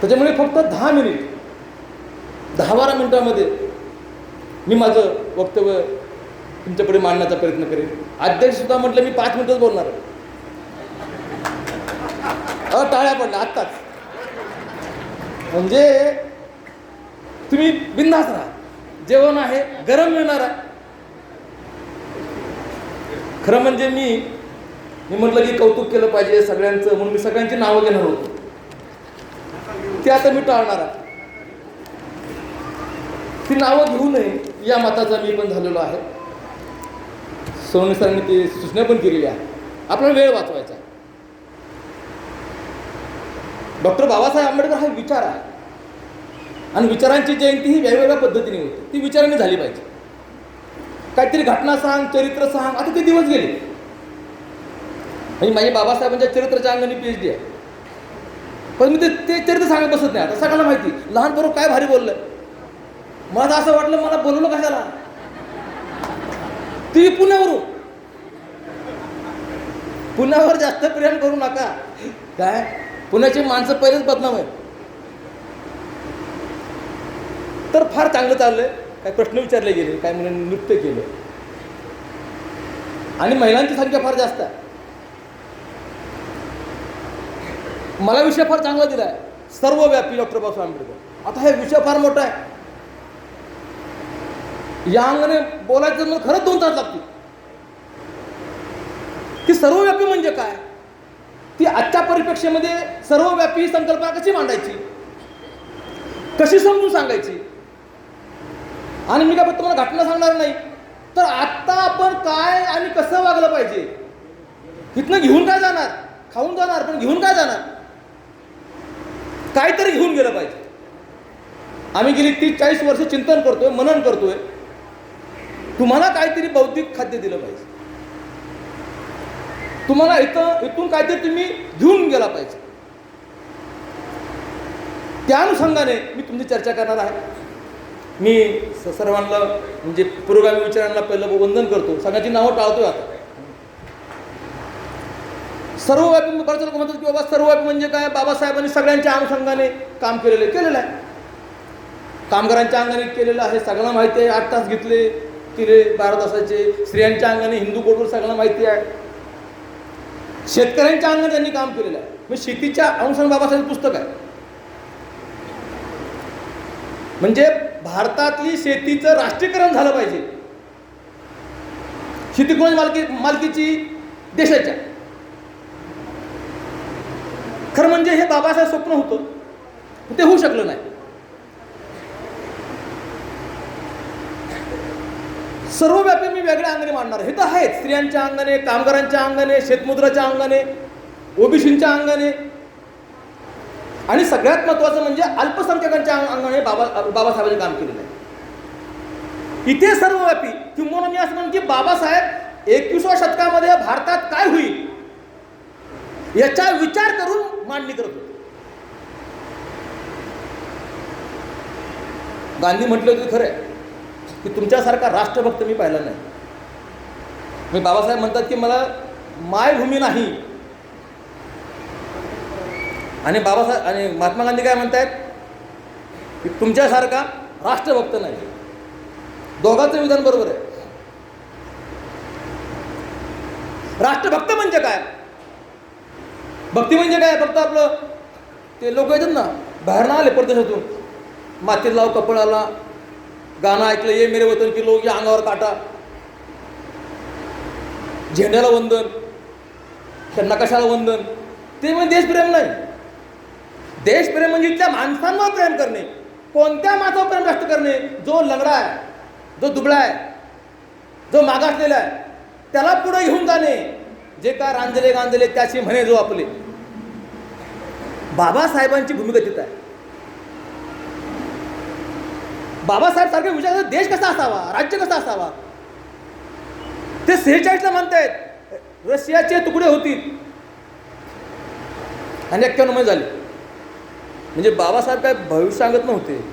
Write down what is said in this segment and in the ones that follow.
त्याच्यामुळे फक्त दहा मिनिट दहा बारा मिनिटामध्ये मी माझं वक्तव्य तुमच्याकडे मांडण्याचा प्रयत्न करेन. अध्यक्षसुद्धा म्हटलं मी पाच मिनिटच बोलणार अ टाळ्या पडल्या आत्ताच. म्हणजे तुम्ही बिंदास राहा. जेवण आहे गरम मिळणार आहे. खरं म्हणजे मी मी म्हटलं की कौतुक केलं पाहिजे सगळ्यांचं म्हणून मी सगळ्यांची नावं घेणार होतो. ते आता मी टाळणार आहे. ती नावं घेऊ नये या मताचा मी पण झालेलो आहे. सोनवणे सरांनी ती सूचना पण केलेली आहे. आपल्याला वेळ वाचवायचा डॉक्टर बाबासाहेब आंबेडकर हा विचार आहे. आणि विचारांची जयंती ही वेगवेगळ्या पद्धतीने होते. ती विचाराने झाली पाहिजे. काहीतरी घटना सांग चरित्र सांग आता ते दिवस गेले. म्हणजे माझ्या बाबासाहेबांच्या चरित्राच्या अंगाने पी एच डी आहे. पण मी ते ते चरित्र सांगत बसत नाही. आता सगळ्याला माहिती. लहान पोरं काय भारी बोललं. मला असं वाटलं मला बोलवलं कशाला? ती पुण्यावरून. पुण्यावर जास्त प्रेम करू नका. काय? पुण्याची माणसं पहिलेच बदनाम आहे तर फार चांगलं चाललंय. काय प्रश्न विचारले गेले काय मुलांनी नृत्य केलं. आणि महिलांची संख्या फार जास्त आहे. मला विषय फार चांगला दिला आहे सर्वव्यापी डॉक्टर बाबासाहेब आंबेडकर. आता हे विषय फार मोठा आहे. या अंगाने बोलायचं मला खरंच दोन तास लागतील. की सर्वव्यापी म्हणजे काय? ती आजच्या परिप्रेक्षेमध्ये सर्वव्यापी ही संकल्पना कशी मांडायची? कशी समजून सांगायची? आणि मी काय फक्त तुम्हाला घटना सांगणार नाही तर आत्ता आपण काय आणि कसं वागलं पाहिजे? इथनं घेऊन काय जाणार? खाऊन जाणार पण घेऊन काय जाणार? काहीतरी घेऊन गेलं पाहिजे. आम्ही गेली तीस चाळीस वर्ष चिंतन करतोय मनन करतोय. तुम्हाला काहीतरी बौद्धिक खाद्य दिलं पाहिजे. तुम्हाला इथं इथून काहीतरी तुम्ही घेऊन गेला पाहिजे. त्या अनुषंगाने मी तुमची चर्चा करणार आहे. मी स- सर्वांना म्हणजे पुरोगामी विचारांना पहिलं वंदन करतो. सगळ्यांची नावं टाळतोय आता. सर्वव्यापी मी बरेच लोक म्हणतात की बाबा सर्वव्यापी म्हणजे काय? बाबासाहेबांनी सगळ्यांच्या अनुषंगाने काम केलेलं आहे केलेलं आहे. कामगारांच्या अंगाने केलेलं आहे सगळ्यांना माहिती आहे. आठ तास घेतले केले बारा तासाचे. स्त्रियांच्या अंगाने हिंदू कोटवर सगळ्यांना माहिती आहे. शेतकऱ्यांच्या अंगाने त्यांनी काम केलेलं आहे. म्हणजे शेतीच्या अनुषंगाने बाबासाहेब पुस्तक आहे. म्हणजे भारतातली शेतीचं राष्ट्रीयकरण झालं पाहिजे. शेती कोण मालकी मालकीची? देशाच्या. खरं म्हणजे हे बाबासाहेब स्वप्न होतं. ते होऊ शकलं नाही. सर्वव्यापी मी वेगळ्या अंगाने मांडणार. हे तर आहेत. स्त्रियांच्या अंगाने कामगारांच्या अंगाने शेतमुद्राच्या अंगाने ओबीसींच्या अंगाने आणि सगळ्यात महत्वाचं म्हणजे अल्पसंख्याकांच्या अंगाने बाबा बाबासाहेबांनी काम केलेलं आहे. इथे सर्वव्यापी किंवा मी असं म्हणून की बाबासाहेब एकविसाव्या शतकामध्ये भारतात काय होईल? याचा विचार करून मांडणी करत होते. गांधी म्हटलं होतं खरं आहे की तुमच्यासारखा राष्ट्रभक्त मी पाहिला नाही. मी बाबासाहेब म्हणतात की मला मायभूमी नाही. आणि बाबासाहेब आणि महात्मा गांधी काय म्हणतायत की तुमच्यासारखा राष्ट्रभक्त नाही. दोघांचं विधान बरोबर आहे. राष्ट्रभक्त म्हणजे काय? भक्ती म्हणजे काय? फक्त आपलं ते लोक येतात ना बाहेर आले परदेशातून. मातीत लाव कपडाला गाणं ऐकलं ये मेरे वतन की लोक या अंगावर काटा. झेंड्याला वंदन त्यांना कशाला वंदन? ते म्हणजे देशप्रेम नाही. देशप्रेम म्हणजे इथल्या माणसांवर प्रेम करणे. कोणत्या माणसावर प्रेम जास्त करणे? जो लंगडा आहे जो दुबळा आहे जो मागासलेला आहे त्याला पुढे घेऊन जाणे. जे काय रांजले गांजले त्याची म्हणे जो आपले. बाबासाहेबांची भूमिका तिथं आहे. बाबासाहेब सारखे विचार देश कसा असावा राज्य कसा असावा? ते सेहेचाळीसला म्हणतायत रशियाचे तुकडे होतील. आणि एक्क्याण्णव झाले. म्हणजे बाबासाहेब काय भविष्य सांगत नव्हते.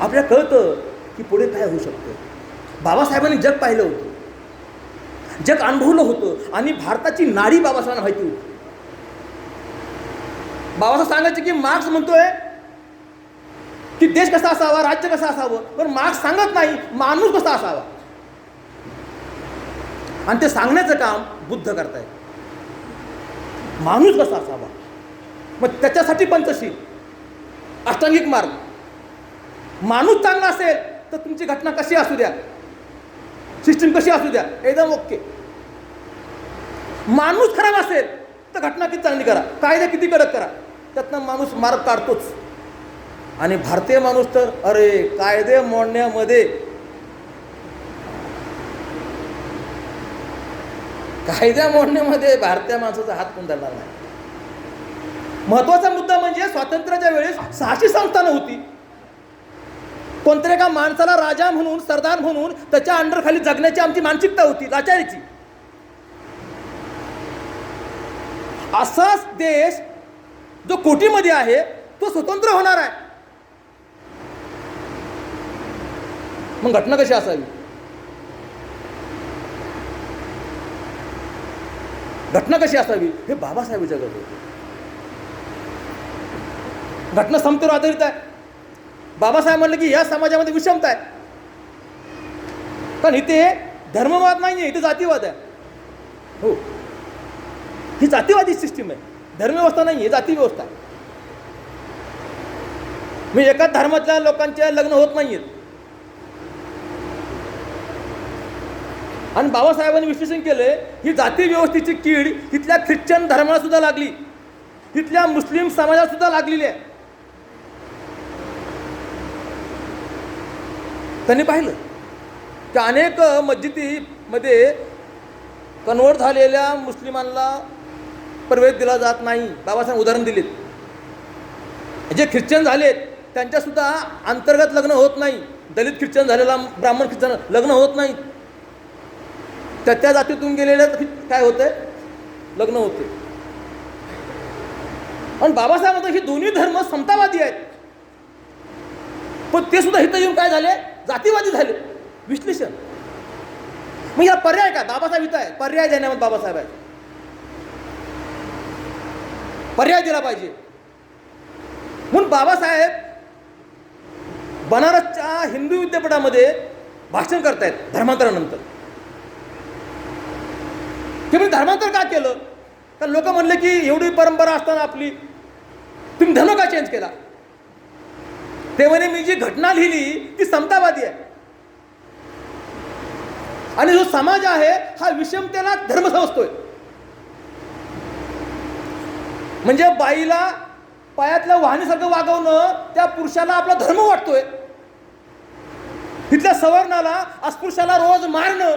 आपल्याला कळतं की पुढे काय होऊ शकतं. बाबासाहेबांनी जग पाहिलं होतं. जग अनुभवलं होतं आणि भारताची नाडी बाबासाहेबांना माहिती होती. बाबासाहेब सांगायचे की मार्क्स म्हणतोय की देश कसा असावा राज्य कसं असावं? पण मार्क्स सांगत नाही माणूस कसा असावा? आणि ते सांगण्याचं काम बुद्ध करताय माणूस कसा असावा? मग त्याच्यासाठी पंचशील अष्टांगिक मार्ग. माणूस चांगला असेल तर तुमची घटना कशी असू द्या? सिस्टीम कशी असू द्या? एकदम ओके. माणूस खराब असेल तर घटना किती चांगली करा. कायदे किती कडक करा. त्यातनं माणूस मार्ग काढतोच. आणि भारतीय माणूस तर अरे कायदे मोडण्यामध्ये कायद्या मोडण्यामध्ये भारतीय माणसाचा हात पण धरणार नाही? महत्त्वाचा मुद्दा म्हणजे स्वातंत्र्याच्या वेळेस सहाशे संस्थानं होती. कोणत्या एका माणसाला राजा म्हणून सरदार म्हणून त्याच्या अंडरखाली जगण्याची आमची मानसिकता होती लाचारीची असाच देश जो कोटीमध्ये आहे तो स्वतंत्र होणार आहे. मग घटना कशी असावी? घटना कशी असावी? हे बाबासाहेब विचार होते. घटना समतेवर आधारित आहे. बाबासाहेब म्हणलं की या समाजामध्ये विषमता आहे. कारण इथे धर्मवाद नाही आहे इथे जातीवाद आहे. हो. ही जातीवादी सिस्टीम आहे. धर्मव्यवस्था नाही आहे जाती व्यवस्था आहे म्हणजे मी एकाच धर्मातल्या लोकांच्या लग्न होत नाही आहेत आणि बाबासाहेबांनी विश्लेषण केलं ही जाती व्यवस्थेची कीड इथल्या ख्रिश्चन धर्माला सुद्धा लागली. इथल्या मुस्लिम समाजाला सुद्धा लागलेली आहे. त्यांनी पाहिलं. की अनेक मस्जिदीमध्ये कन्वर्ट झालेल्या मुस्लिमांना प्रवेश दिला जात नाही. बाबासाहेब उदाहरण दिलेत. जे ख्रिश्चन झालेत त्यांच्यासुद्धा अंतर्गत लग्न होत नाही. दलित ख्रिश्चन झालेला ब्राह्मण ख्रिश्चन लग्न होत नाही. त्या त्या जातीतून गेलेल्या काय होतंय? लग्न होते. आणि बाबासाहेब म्हणतात ही दोन्ही धर्म समतावादी आहेत. पण ते सुद्धा इथं येऊन काय झाले? जातीवादी झाले. विश्लेषण. मग या पर्याय काय? बाबासाहेब इथं आहे पर्याय देण्यामध्ये बाबासाहेब आहे पर्याय दिला पाहिजे. म्हणून बाबासाहेब बनारसच्या हिंदू विद्यापीठामध्ये भाषण करतायत धर्मांतरानंतर. तुम्ही धर्मांतर का केलं? तर लोक म्हणले की एवढी परंपरा असताना आपली. तुम्ही धर्म का चेंज केला? ते म्हणे मी जी घटना लिहिली ती समतावादी आहे. आणि जो समाज आहे हा विषमतेला धर्म समजतोय. म्हणजे बाईला पायातल्या वाहनीसारखं वागवणं त्या पुरुषाला आपला धर्म वाटतोय. तिथल्या सवर्णाला अस्पृश्याला रोज मारणं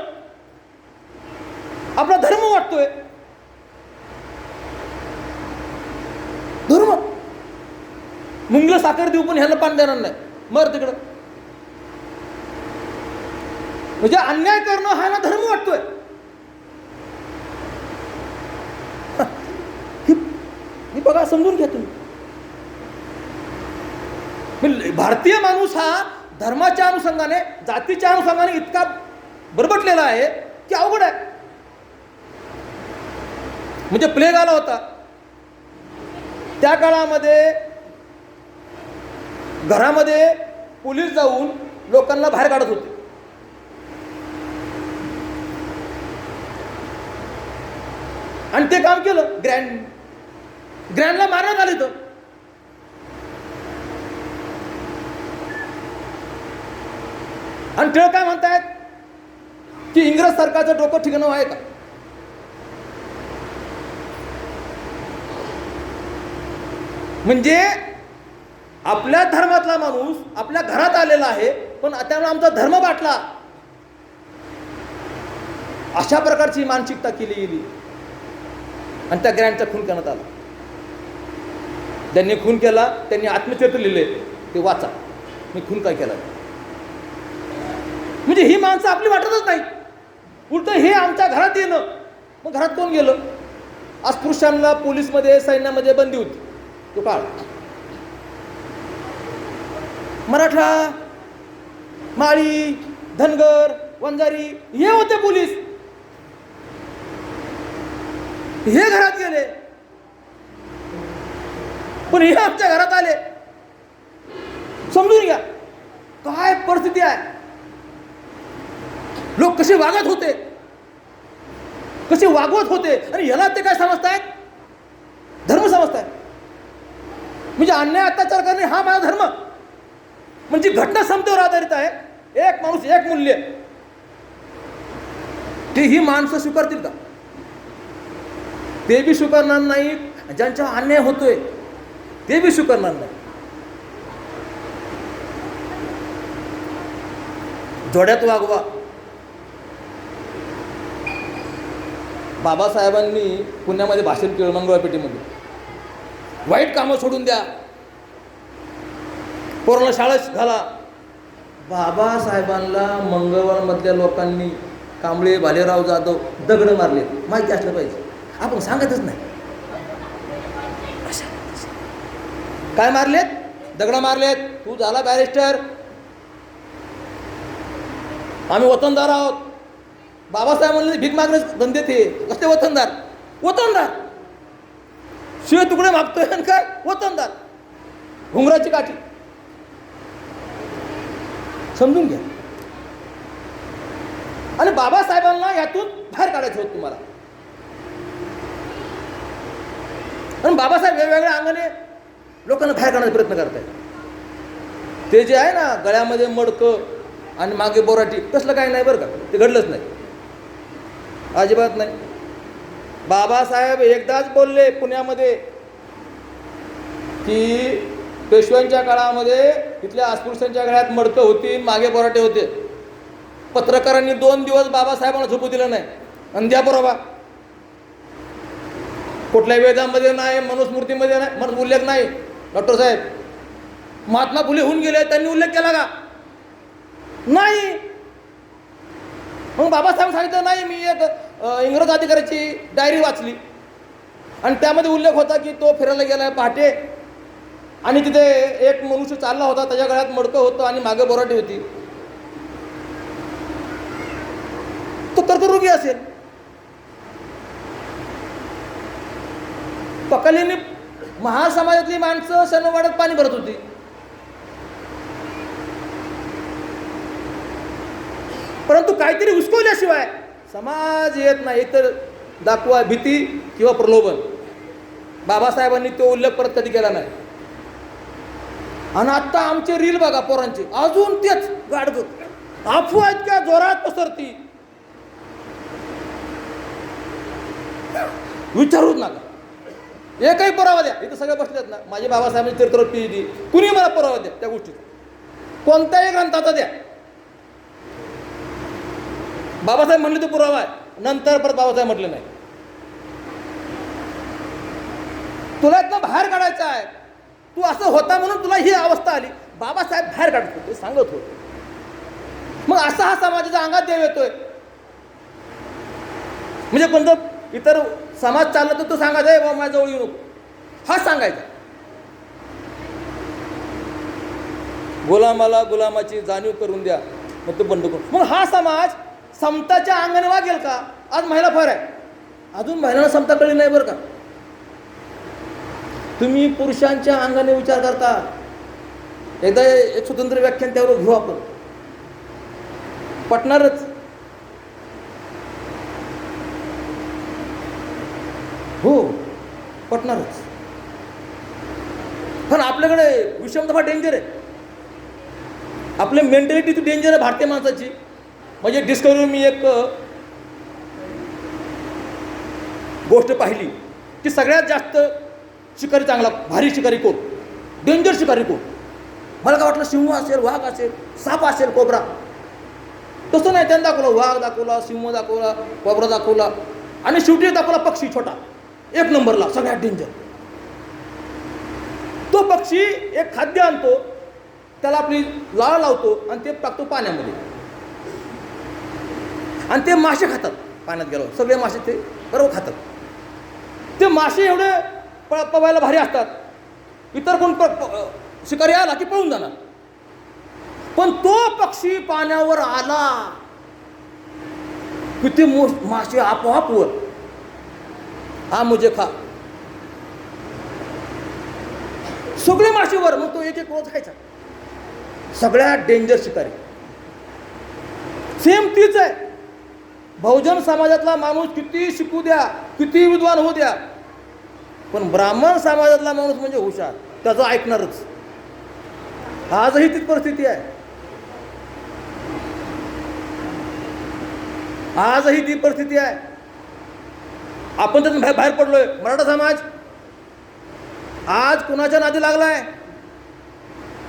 आपला धर्म वाटतोय. धर्म मुंगलं साखर देऊ पण ह्याला पाणी देणार नाही. मर तिकडं. म्हणजे अन्याय करणं हा ना धर्म वाटतोय. ही- बघा समजून घ्या तुम्ही. भारतीय माणूस हा धर्माच्या अनुषंगाने जातीच्या अनुषंगाने इतका बरबटलेला आहे की अवघड आहे. म्हणजे प्लेग आला होता. त्या काळामध्ये घरामध्ये पोलीस जाऊन लोकांना बाहेर काढत होते. आणि ते काम केलं. ग्रँड ग्रँडला मारण्यात आले तर आणि टिळक काय म्हणतायत? की इंग्रज सरकारचं डोकं ठिकाणं आहे का? म्हणजे आपल्या धर्मातला माणूस आपल्या घरात आलेला आहे पण त्यामुळे आमचा धर्म बाटला. अशा प्रकारची मानसिकता केली गेली. आणि त्या ग्रँडचा खून करण्यात आला. ज्यांनी खून केला त्यांनी आत्मचरित्र लिहिले. ते वाचा. मी खून काय केला म्हणजे ही माणसं आपली वाटतच नाही उलट हे आमच्या घरात येणं. मग घरात कोण गेलं? आज पुरुषांना पोलीसमध्ये सैन्यामध्ये बंदी होती. तो काळ. मराठा माळी धनगर वंजारी हे होते पोलीस. हे घरात गेले. पण हे आमच्या घरात आले. समजून घ्या काय परिस्थिती आहे? लोक कसे वागत होते? कसे वागवत होते? आणि याला ते काय समजतायत? धर्म समजतायत. म्हणजे अन्याय अत्याचार करणे हा माझा धर्म. म्हणजे घटना समतेवर आधारित आहे. एक माणूस एक मूल्य ते ही माणसं स्वीकारतील का? ते बी स्वीकारणार नाही ज्यांच्या अन्याय होतोय ते बी स्वीकारणार नाही. जोड्यात वागवा. बाबासाहेबांनी पुण्यामध्ये भाषण केलं मंगळवार वाईट कामं सोडून द्या. पोराला शाळेत घाला. बाबासाहेबांना मंगळवारमधल्या लोकांनी कांबळे भालेराव जाधव दगड मारले. माहिती असलं पाहिजे. आपण सांगतच नाही. काय मारलेत? दगड मारलेत. तू झाला बॅरिस्टर. आम्ही वतनदार आहोत. बाबासाहेब म्हणले भीक मागणे धंदे ते. कसले वतनदार? वतनदार. शिव तुकडे मागतोय काय? वतनदार. घुंगराची काठी. समजून घ्या. आणि बाबासाहेबांना यातून बाहेर काढायचं होत तुम्हाला. आणि बाबासाहेब वेगवेगळ्या अंगाने लोकांना बाहेर काढण्याचा प्रयत्न करतायत. ते जे आहे ना गळ्यामध्ये मडकं आणि मागे बोराटी तसलं काही नाही बरं का. ते घडलंच नाही. अजिबात नाही. बाबासाहेब एकदाच बोलले पुण्यामध्ये की पेशव्यांच्या काळामध्ये तिथल्या अस्पृश्यांच्या गळ्यात मडकं होती मागे बोराटे होते. पत्रकारांनी दोन दिवस बाबासाहेबांना झोपू दिलं नाही. आणि द्या बरोबर. कुठल्या वेदामध्ये नाही मनुस्मृतीमध्ये नाही म्हणून उल्लेख नाही. डॉक्टर साहेब महात्मा फुले होऊन गेले त्यांनी उल्लेख केला का? नाही. मग बाबासाहेब सांगितलं नाही मी एक इंग्रज अधिकाऱ्याची डायरी वाचली. आणि त्यामध्ये उल्लेख होता की तो फिरायला गेला पहाटे. आणि तिथे एक मनुष्य चालला होता त्याच्या गळ्यात मडकं होतं आणि मागे बोराटी होती. तो कर्करोगी असेल. पकलेने महासमाजातली माणसं सणवाड्यात पाणी भरत होती. परंतु काहीतरी हुसकवल्याशिवाय समाज येत नाही तर दाखवा भीती किंवा प्रलोभन. बाबासाहेबांनी तो उल्लेख परत कधी केला नाही. आणि आत्ता आमचे रील बघा पोरांचे. अजून तेच गाडग अफवा इतक्या जोरात पसरती. विचारूच नका. एकही पुरावा द्या. इथं सगळे बसलेत ना. माझे बाबासाहेबांचे चरित्र डी कुणी मला पुरावा द्या त्या गोष्टीचा? कोणत्याही ग्रंथाचा द्या. बाबासाहेब म्हणले तो पुरावा आहे. नंतर परत बाबासाहेब म्हटले नाही. तुला इथं बाहेर काढायचं आहे. तू असं होता म्हणून तुला ही अवस्था आली. बाबासाहेब बाहेर काढत होते सांगत होते. मग असा हा समाजाच्या अंगात देव येतोय. म्हणजे कोणतं इतर समाज चालला तर तो सांगायचा आहे बाबा माझ्याजवळ येऊ नको. हा सांगायचा. गुलामाला गुलामाची जाणीव करून द्या मग तू बंद करून मग हा समाज समताच्या अंगाने वागेल का? आज महिला फार आहे. अजून महिलांना समता कळली नाही बरं का? तुम्ही पुरुषांच्या अंगाने विचार करता. एकदा एक स्वतंत्र व्याख्यान त्यावर घेऊ आपण. पटणारच. हो पटणारच. पण आपल्याकडे विषमता फार डेंजर आहे. आपली मेंटॅलिटी ती डेंजर आहे भारतीय माणसाची. म्हणजे डिस्कवरी मी एक गोष्ट पाहिली. की सगळ्यात जास्त शिकारी चांगला भारी शिकारी कोण? डेंजर शिकारी कोण? मला काय वाटलं सिंह असेल वाघ असेल साप असेल कोबरा. तसं नाही त्यांनी दाखवलं वाघ दाखवला सिंह दाखवला कोबरा दाखवला. आणि शेवटी दाखवला पक्षी छोटा. एक नंबरला सगळ्यात डेंजर तो पक्षी एक खाद्य आणतो त्याला आपली लाळ लावतो आणि ते टाकतो पाण्यामध्ये. आणि ते मासे खातात. पाण्यात गेलो सगळे मासे ते बरोबर खातात. ते मासे एवढे पवायला भारी असतात. इतर कोण प शिकारी आला की पळून जाणार. पण तो पक्षी पाण्यावर आला किती मो मासे आपोआप वर. हा मुझे खा. सगळे माशीवर मग तो एक एक रोज खायचा. सगळ्यात डेंजर शिकारी. सेम तीच आहे. बहुजन समाजातला माणूस किती शिकू द्या किती विद्वान होऊ द्या पण ब्राह्मण समाजातला माणूस म्हणजे हुशार त्याचं ऐकणारच. आजही तीच परिस्थिती आहे. आजही ती परिस्थिती आहे. आपण त्यातून बाहेर बाहेर पडलोय मराठा समाज. आज कुणाच्या नादी लागलाय?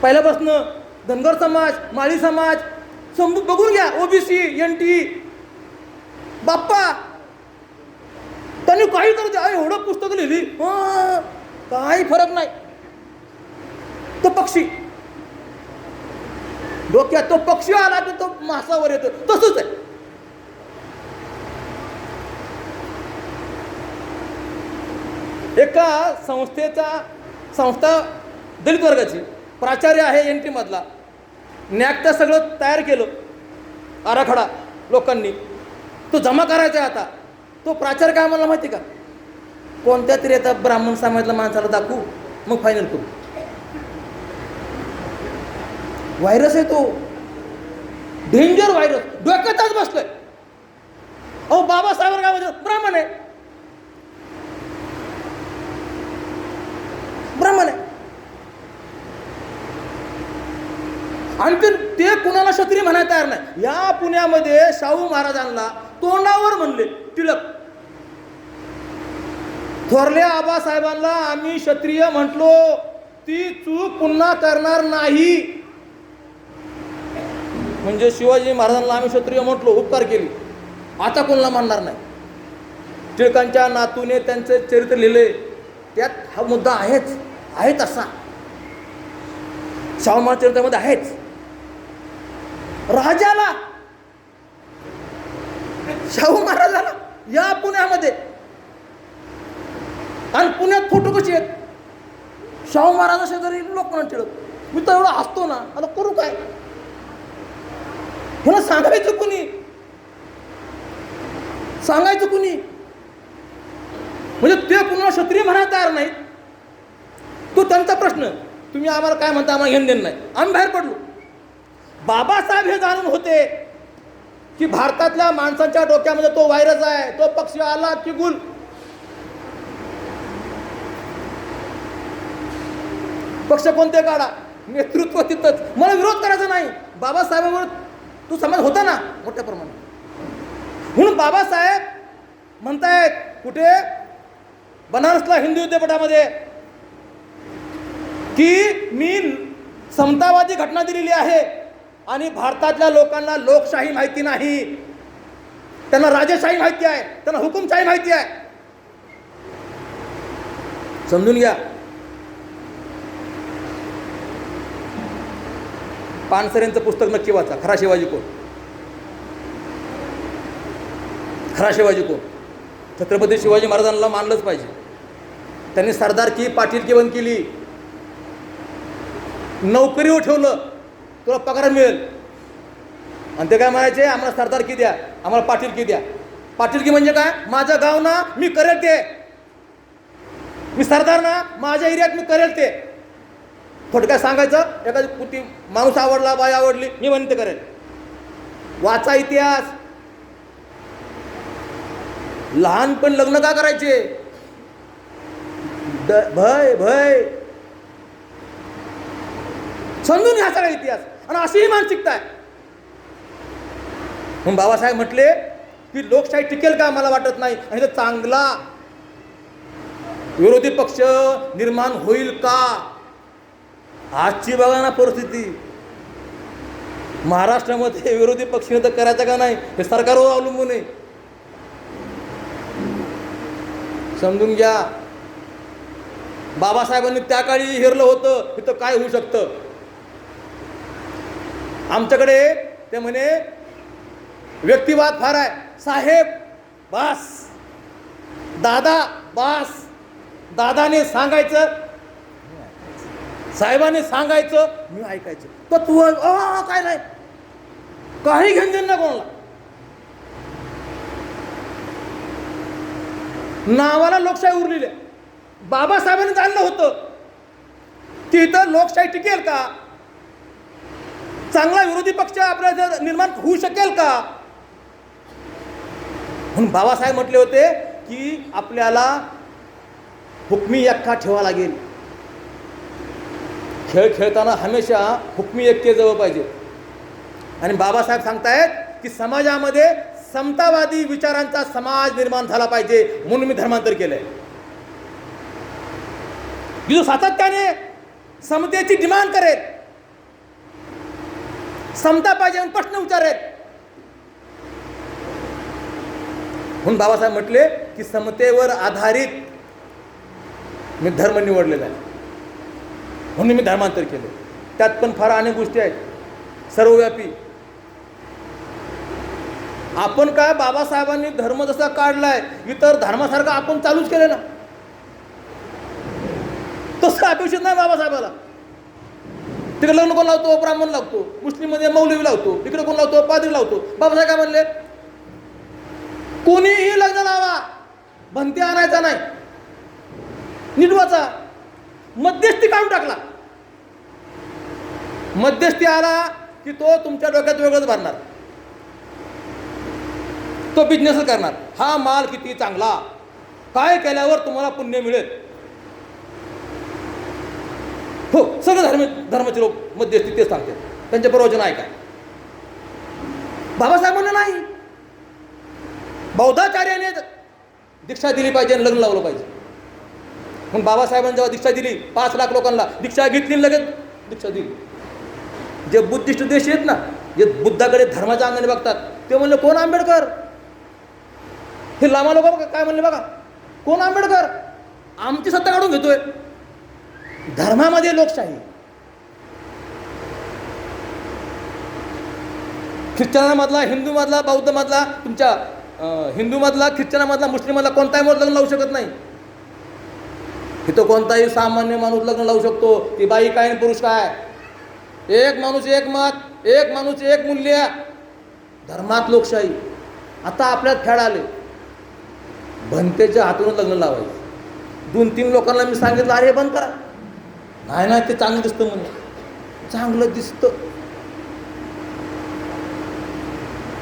पहिल्यापासनं धनगर समाज माळी समाज समजून बघून घ्या ओबीसी एन टी बाप्पा. त्यांनी काही करू द्या एवढं पुस्तक लिहिली. काही फरक नाही. तो पक्षी. डोक्यात तो पक्षी आला की तो मासावर येतो. तसंच आहे. एका संस्थेचा संस्था दलित वर्गाची प्राचार्य आहे एन टी मधला. न्याकतं सगळं तयार केलं. आराखडा लोकांनी. तो जमा करायचा आहे आता. तो प्राचार काय म्हणला माहिती का? कोणत्या तरी आता ब्राह्मण समाजातल्या माणसाला दाखवू मग फायनल करू. व्हायरस आहे तो. डेंजर व्हायरस डोक्यातच बसलोय. अहो बाबासाहेब काय म्हणतात? ब्राह्मण आहे. ब्राह्मण आहे. आणि ते ते कुणाला क्षत्रिय म्हणायला तयार नाही. या पुण्यामध्ये शाहू महाराजांना तोंडावर म्हणले टिळक थोरल्या आबासाहेबांना आम्ही क्षत्रिय म्हटलो. ती चूक पुन्हा करणार नाही. म्हणजे शिवाजी महाराजांना आम्ही क्षत्रिय म्हटलो उपकार केली. आता कोणाला मानणार नाही? टिळकांच्या नातूने त्यांचे चरित्र लिहिले. त्यात हा मुद्दा आहेच आहे तसा शाहू महाराज चरित्रामध्ये आहेच. राजाला शाहू महाराजाला या पुण्यामध्ये आणि पुण्यात फोटो कसे आहेत? शाहू महाराजा शेजारी लोक म्हणून मी तर एवढा हसतो ना. आता करू काय? ह्याला सांगायचं कुणी? सांगायचं कुणी? म्हणजे ते कुणाला क्षत्रिय म्हणायला तयार नाही तो त्यांचा प्रश्न. तुम्ही आम्हाला काय म्हणता आम्हाला घेऊन देणं नाही. आम्ही बाहेर पडलो. बाबासाहेब हे जाणून होते की भारतातल्या माणसांच्या डोक्यामध्ये तो व्हायरस आहे. तो पक्षी आला की गुल. पक्ष कोणते काढा? नेतृत्व तिथंच. मला विरोध करायचा नाही. बाबासाहेबांवर तो समाज होता ना मोठ्या प्रमाणात. म्हणून बाबासाहेब म्हणतायत कुठे? बनारसला हिंदू विद्यापीठामध्ये. की मी समतावादी घटना दिलेली आहे आणि भारतातल्या लोकांना लोकशाही माहिती नाही. त्यांना राजेशाही माहिती आहे. त्यांना हुकुमशाही माहिती आहे. समजून घ्या. पानसरेंचं पुस्तक नक्की वाचा. खरा शिवाजी कोण? खरा शिवाजी कोण? छत्रपती शिवाजी महाराजांना मानलंच पाहिजे. त्यांनी सरदारकी पाटीलकी बंद केली. नोकरीवर ठेवलं. तुला पगार मिळेल. आणि ते काय म्हणायचे? आम्हाला सरदारकी द्या. आम्हाला पाटीलकी द्या. पाटीलकी म्हणजे काय? माझं गाव ना मी करेल ते. मी सरदार ना माझ्या एरियात मी करेल ते. थोडक्यात सांगायचं एखादी कुती माणूस आवडला बाई आवडली मी म्हणते करेल. वाचा इतिहास. लहानपण लग्न का करायचे? भय भय. समजून घ्या सगळा इतिहास. आणि अशीही मानसिकता आहे बाबासाहेब म्हटले की लोकशाही टिकेल का? मला वाटत नाही. आणि तर चांगला विरोधी पक्ष निर्माण होईल का? आजची बघा ना परिस्थिती. महाराष्ट्रामध्ये विरोधी पक्षाने तर करायचं का नाही हे सरकारवर अवलंबून आहे. समजून घ्या. बाबासाहेबांनी त्या काळी हिरलं होतं इथं काय होऊ शकतं? आमच्याकडे ते म्हणे व्यक्तिवाद फार आहे. साहेब बास. दादा बास. दादाने सांगायचं साहेबाने सांगायचं मी ऐकायचं. तर तू काय नाही. काही घेऊन देईन ना कोणाला. नावाला लोकशाही उरलेली आहे. बाबासाहेबांनी जाणलं होतं. तिथं इथं लोकशाही टिकेल का? चांगला विरोधी पक्ष आपल्या जर निर्माण होऊ शकेल का? म्हणून बाबासाहेब म्हटले होते की आपल्याला हुकमी एक्का ठेवा लागेल. खेळ खेळताना हमेशा हुकमी एक्के जवळ पाहिजे. आणि बाबासाहेब सांगतायत की समाजामध्ये समतावादी विचारांचा समाज निर्माण झाला पाहिजे म्हणून मी धर्मांतर केलंय. की जो सातत्याने समतेची डिमांड करेल. समता पाहिजे म्हणून प्रश्न विचारेल. म्हणून बाबासाहेब म्हटले की समतेवर आधारित मी धर्म निवडलेला आहे. म्हणून मी धर्मांतर केले. त्यात पण फार अनेक गोष्टी आहेत. सर्वव्यापी. आपण काय बाबासाहेबांनी धर्म जसा काढलाय इतर धर्मासारखा आपण चालूच केलं ना? तसं अपेक्षित नाही बाबासाहेबाला. तिकडे लग्न कोण लावतो? ब्राह्मण लावतो. मुस्लिममध्ये मौलवी लावतो. इकडे कोण लावतो? पादरी लावतो. बाबासाहेब काय म्हणले? कोणीही लग्न लावा. भंती आणायचा नाही. निडवाचा. मध्यस्थी काढून टाकला. मध्यस्थी आला की तो तुमच्या डोक्यात वेगळंच भरणार. तो बिझनेसच करणार. हा माल किती चांगला? काय केल्यावर तुम्हाला पुण्य मिळेल? हो सगळे धर्म धर्माचे लोक मध्यस्थी तेच सांगतात. त्यांचे प्रवचन आहे काय बाबासाहेब म्हणलं नाही. बौद्धाचार्याने दीक्षा दिली पाहिजे आणि लग्न लावलं पाहिजे. पण बाबासाहेबांनी जेव्हा दीक्षा दिली पाच लाख लोकांना दीक्षा घेतली लगेच दीक्षा दिली. जे बुद्धिस्ट देश आहेत ना जे बुद्धाकडे धर्माच्या अंगाने बघतात ते म्हणले कोण आंबेडकर? हे लामा लोक बघा काय म्हणले बघा कोण आंबेडकर? आमची सत्ता काढून घेतोय. धर्मामध्ये लोकशाही. ख्रिश्चनामधला हिंदूमधला बौद्धमधला तुमच्या हिंदूमधला ख्रिश्चनामधला मुस्लिममधला कोणताही माणूस लग्न लावू शकत नाही. इथं कोणताही सामान्य माणूस लग्न लावू शकतो. ती बाई काय आणि पुरुष काय? एक माणूस एक मत एक माणूस एक मूल्य. धर्मात लोकशाही. आता आपल्यात खेळ आले. भंतेच्या हातून लग्न लावायचं. दोन तीन लोकांना मी सांगितलं अरे बंद करा. नाही नाही ते चांगलं दिसतं म्हणून. चांगलं दिसतं.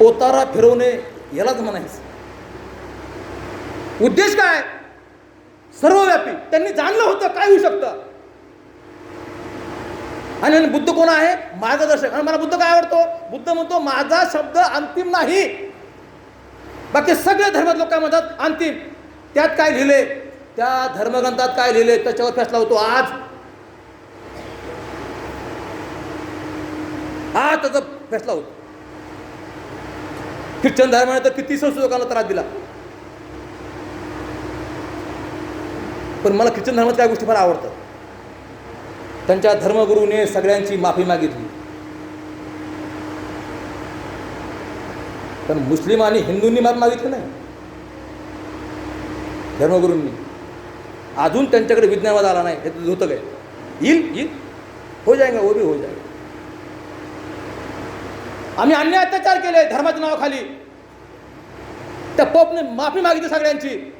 ओतारा फिरवणे यालाच म्हणायचं. उद्देश काय? सर्वव्यापी. त्यांनी जाणलं होतं काय होऊ शकतं. आणि आणि बुद्ध कोण आहे? मार्गदर्शक. आणि मला बुद्ध काय आवडतो? बुद्ध म्हणतो माझा शब्द अंतिम नाही. बाकी सगळे धर्मात लोक काय म्हणतात? अंतिम. त्यात काय लिहिले? त्या धर्मग्रंथात काय लिहिले? त्याच्यावर फैसला होतो आज. आज त्याचा फैसला होतो ख्रिश्चन धर्माने तर किती संशोधकांना त्रास दिला. पण मला ख्रिश्चन धर्मात काय गोष्टी फार आवडतात. त्यांच्या धर्मगुरूने सगळ्यांची माफी मागितली. पण मुस्लिम आणि हिंदूंनी माफी मागितली नाही. धर्मगुरूंनी. अजून त्यांच्याकडे विज्ञानवाद आला नाही हे होतं काय येईल येईल. हो जाएगा वो भी हो जाएगा आम्ही अन्य अत्याचार केले धर्माच्या नावाखाली. त्या पोपने माफी मागितली सगळ्यांची.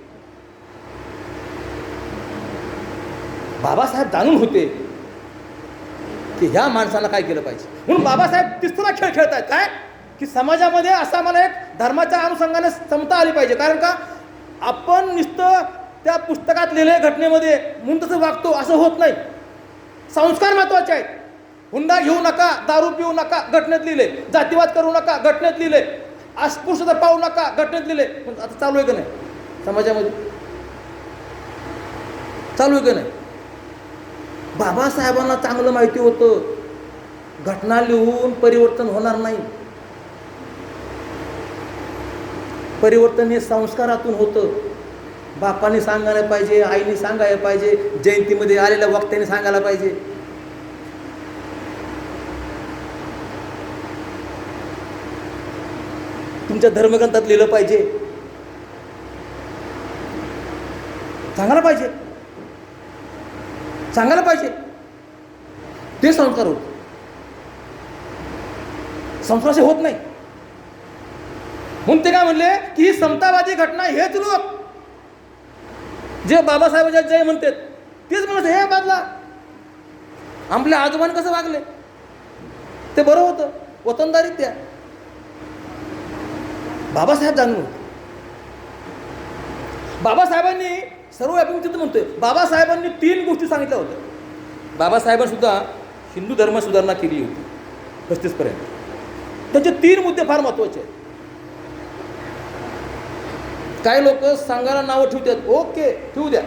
बाबासाहेब जाणून होते की ह्या माणसाला काय केलं पाहिजे. म्हणून बाबासाहेब तिसरा खेळ खेळतायत. काय? की समाजामध्ये असा मला एक धर्माच्या अनुषंगाने समता आली पाहिजे. कारण का? आपण नुसतं त्या पुस्तकात लिहिलेल्या घटनेमध्ये म्हणून तसं वागतो असं होत नाही. संस्कार महत्त्वाचे आहेत. हुंडा घेऊ नका दारू पिऊ नका घटनेत लिहिले. जातीवाद करू नका घटनेत लिहिले. अस्पृश्यता पाहू नका घटनेत लिहिले. पण आता चालू आहे का नाही? समाजामध्ये? चालू आहे का नाही? बाबासाहेबांना चांगलं माहिती होतं. घटना लिहून परिवर्तन होणार नाही. परिवर्तन हे संस्कारातून होतं. बापाने सांगायला पाहिजे आईने सांगायला पाहिजे जयंतीमध्ये आलेल्या वक्त्याने सांगायला पाहिजे. तुमच्या धर्मग्रंथात लिहिलं पाहिजे. सांगायला पाहिजे. सांगायला पाहिजे. ते संस्कार होत संस्काराचे होत नाही. म्हणून ते काय म्हणले की ही समतावादी घटना हेच लोक. जे बाबासाहेबांच्या जय म्हणतात तेच म्हणत हे बाजला आपल्या आजोबाने कसं वागले? ते बरं होतं वतनदारीत त्या बाबासाहेब जाणून होते. बाबासाहेबांनी सर्व व्यापी तिथं म्हणतोय. बाबासाहेबांनी तीन गोष्टी सांगितल्या होत्या. बाबासाहेबांनी सुद्धा हिंदू धर्म सुधारणा केली होती. पस्तीसपर्यंत. त्याचे तीन मुद्दे फार महत्त्वाचे आहेत. काही लोक सांगायला नावं ठेवतात. ओके ठेवू द्या.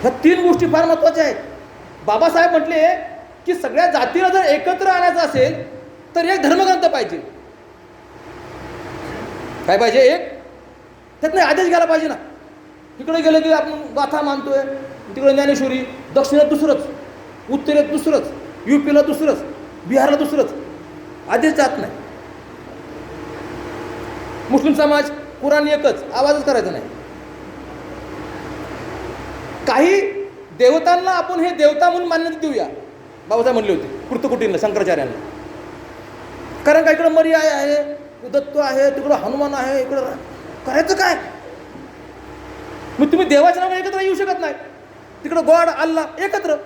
ह्या तीन गोष्टी फार महत्त्वाच्या आहेत. बाबासाहेब म्हटले की सगळ्या जातीला जर एकत्र आणायचं असेल तर एक धर्मग्रंथ पाहिजे. काय पाहिजे? एक त्यात नाही आदेश घ्यायला पाहिजे ना. तिकडे गेलं की आपण गाथा मानतोय तिकडे ज्ञानेश्वरी दक्षिणेत दुसरंच उत्तरेत दुसरंच युपीला दुसरंच बिहारला दुसरंच. आदेश जात नाही. मुस्लिम समाज कुराण एकच आवाजच करायचा नाही. काही देवतांना आपण हे देवता म्हणून मान्यता देऊया. बाबासाहेब म्हणले होते कृतकुटींना शंकराचार्यांना. कारण का इकडं मर्याय आहे दत्त आहे तिकडं हनुमान आहे इकडं करायचं काय? मग तुम्ही देवाच्या नावाने एकत्र येऊ शकत नाही. तिकडं गॉड अल्ला एकत्र.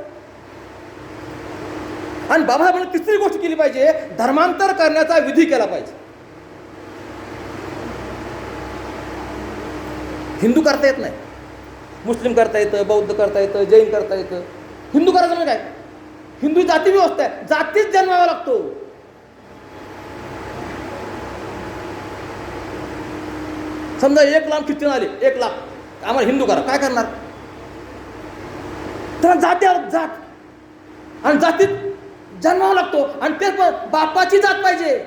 आणि बाबासाहेबांनी तिसरी गोष्ट केली पाहिजे धर्मांतर करण्याचा विधी केला पाहिजे. हिंदू करता येत नाही. मुस्लिम करता येतं बौद्ध करता येतं जैन करता येतं. हिंदू करायचं म्हणजे काय? हिंदू जाती व्यवस्था आहे. जातीच जन्मावा लागतो. समजा एक लाख ख्रिश्चन आले? एक लाख. आम्हाला हिंदू करा. काय करणार? त्याला जाती जात. आणि जातीत जन्मावा लागतो. आणि ते बापाची जात पाहिजे.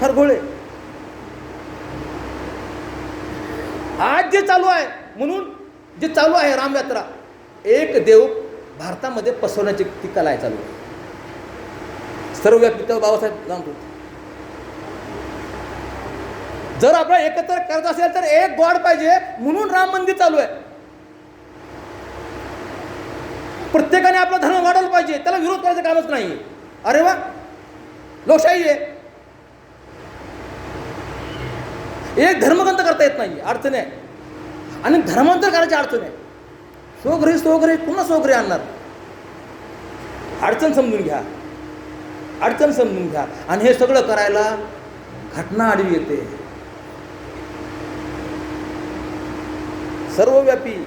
खरगोळे आज जे चालू आहे म्हणून जे चालू आहे रामयात्रा एक देव भारतामध्ये पसरवण्याची ती कला आहे चालू आहे. सर्व व्यक्ती बाबासाहेब जाणतो. जर आपल्याला एकत्र करत असेल तर एक गॉड पाहिजे म्हणून राम मंदिर चालू आहे. प्रत्येकाने आपला धर्म वाढवला पाहिजे त्याला विरोध करायचं कामच नाही अरे वा लोकशाही आहे. एक धर्मग्रंथ करता येत नाही अडचण आहे. आणि धर्मांतर करायची अडचण आहे. स्वगृही स्वगृही पुन्हा स्वगृही आणणार? अडचण समजून घ्या. अडचण समजून घ्या. आणि हे सगळं करायला घटना आडवी येते. सर्वव्यापी.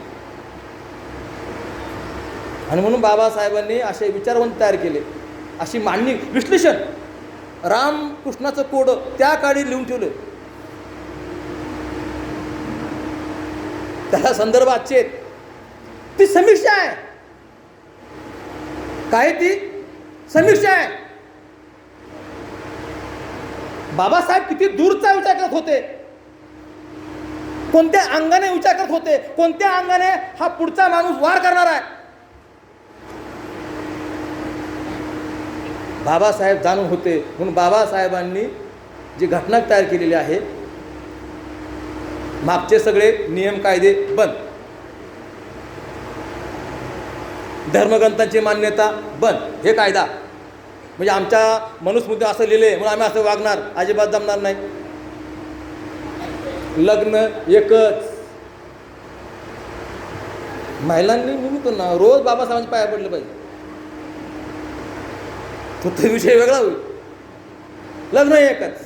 आणि म्हणून बाबासाहेबांनी असे विचारवंत तयार केले. अशी मांडणी विश्लेषण रामकृष्णाचं कोड त्या काळी लिहून ठेवलं. त्याला संदर्भ आजचे ती समीक्षा आहे. काय ती? समीक्षा आहे. बाबासाहेब किती दूरचा विचार करत होते. कोणत्या अंगाने विचार करत होते? कोणत्या अंगाने हा पुढचा माणूस वार करणार आहे? बाबासाहेब जाणून होते. म्हणून बाबासाहेबांनी जी घटना तयार केलेली आहे मागचे सगळे नियम कायदे बंद. धर्मग्रंथांची मान्यता बंद. हे कायदा. म्हणजे आमच्या मनुस्मृती असं लिहिले म्हणून आम्ही असं वागणार अजिबात जमणार नाही. लग्न एकच. महिलांनी मी ना रोज बाबासाहेबांच्या पाया पडलं पाहिजे. तो ते विषय वेगळा होईल. लग्न एकच.